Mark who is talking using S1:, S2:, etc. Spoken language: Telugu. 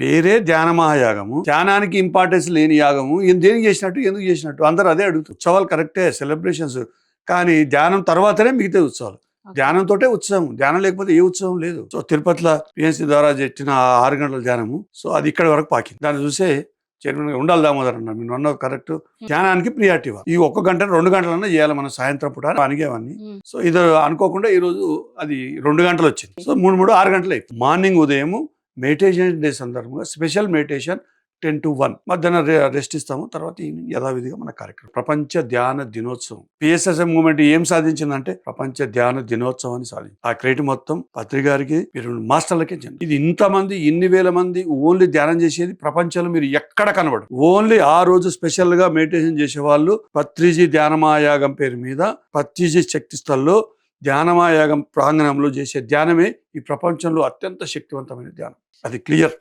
S1: పేరే ధ్యాన మహాయాగము. ధ్యానానికి ఇంపార్టెన్స్ లేని యాగము. ఈయన దేనికి చేసినట్టు? ఎందుకు చేసినట్టు? అందరూ అదే అడుగుతారు ఉత్సవాలు కరెక్టే సెలబ్రేషన్స్ కానీ ధ్యానం తర్వాతనే మిగతా ఉత్సవాలు. ధ్యానంతో ఉత్సవం. ధ్యానం లేకపోతే ఏ ఉత్సవం లేదు. సో తిరుపతిలో పిఎన్సీ ద్వారా ఆ ఆరు గంటల ధ్యానము. సో అది ఇక్కడ వరకు పాకింది. దాన్ని చూసే చైర్మన్ ఉండాలి దామోదర్ అన్న మీరు అన్నది కరెక్ట్ ధ్యానానికి ప్రియారిటీ. ఈ ఒక్క గంట రెండు గంటలన్నా చేయాలి మనం సాయంత్రం పూట అనిగేవన్నీ
S2: ఉమ్.
S1: సో ఇది అనుకోకుండా ఈ రోజు అది రెండు గంటలు వచ్చింది. సో మూడు మూడు ఆరు గంటలు అయిపోయింది. మార్నింగ్ ఉదయం మెడిటేషన్ డే సందర్భంగా special meditation ten to one మధ్యాహ్నం రెస్ట్ ఇస్తాము. తర్వాత ఈవినింగ్ యథావిధిగా మన కార్యక్రమం. ప్రపంచ ధ్యాన దినోత్సవం. పిఎస్ఎస్ఎం మూమెంట్ ఏం సాధించిందంటే ప్రపంచ ధ్యాన దినోత్సవాన్ని సాధించింది. ఆ క్రెడిట్ మొత్తం పత్రి గారికి మీరు మాస్టర్లకే చెంది ఇది ఇంతమంది ఇన్ని వేల మంది ఓన్లీ ధ్యానం చేసేది ప్రపంచంలో మీరు ఎక్కడ కనబడు ఓన్లీ ఆ రోజు స్పెషల్గా మెడిటేషన్ చేసే వాళ్ళు పత్రిజీ ధ్యానమాయాగం పేరు మీద పత్రిజీ శక్తి స్థల్లో ధ్యానమాయాగం ప్రాంగణంలో చేసే ధ్యానమే ఈ ప్రపంచంలో అత్యంత శక్తివంతమైన ధ్యానం. అది క్లియర్.